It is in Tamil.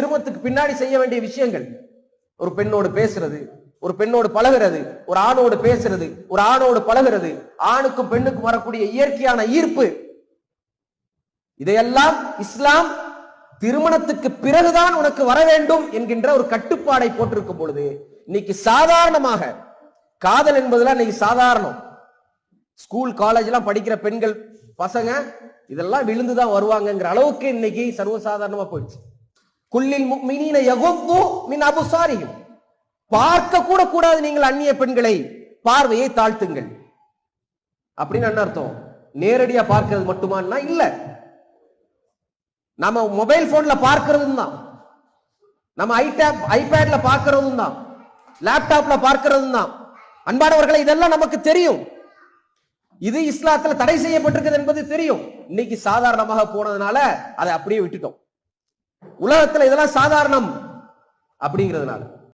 திருமணத்துக்கு பின்னாடி செய்ய வேண்டிய விஷயங்கள். ஒரு பெண்ணோடு பேசுறது ஒரு பெண்ணோடு பழகுறது ஒரு ஆணோடு பேசுறது ஒரு ஆணோடு பழகிறது ஆணுக்கும் பெண்ணுக்கும் வரக்கூடிய இயற்கையான ஈர்ப்பு. இதையெல்லாம் இஸ்லாம் திருமணத்துக்கு பிறகுதான் உனக்கு வர வேண்டும் என்கின்ற ஒரு கட்டுப்பாடை போட்டிருக்கும் பொழுது இன்னைக்கு சாதாரணமாக காதல் என்பதெல்லாம் இன்னைக்கு சாதாரணம். ஸ்கூல் காலேஜ் எல்லாம் படிக்கிற பெண்கள் பசங்க இதெல்லாம் விழுந்துதான் வருவாங்கங்கிற அளவுக்கு இன்னைக்கு சர்வசாதாரணமா போயிடுச்சு. குல்லில் முக்மினீன யகுப்பு மின் அபுசாரியும் பார்க்க கூட கூடாது நீங்கள் அந்நிய பெண்களை பார்வையை தாழ்த்துங்கள். அப்படின்னு என்ன அர்த்தம்? நேரடியா பார்க்கிறது மட்டுமான்னா இல்ல. நம்ம மொபைல் போன்ல பார்க்கறதும் தான். நம்ம ஐடேப் ஐபேட்ல பார்க்கறதும் தான். லேப்டாப்ல பார்க்கறதும் தான். அன்பானவர்களை இதெல்லாம் நமக்கு தெரியும். இது இஸ்லாத்துல தடை செய்யப்பட்டிருக்கிறது என்பது தெரியும். இன்னைக்கு சாதாரணமாக போனதுனால அதை அப்படியே விட்டுட்டோம். உலகத்துல இதெல்லாம் சாதாரணம் அப்படிங்கிறதுனால.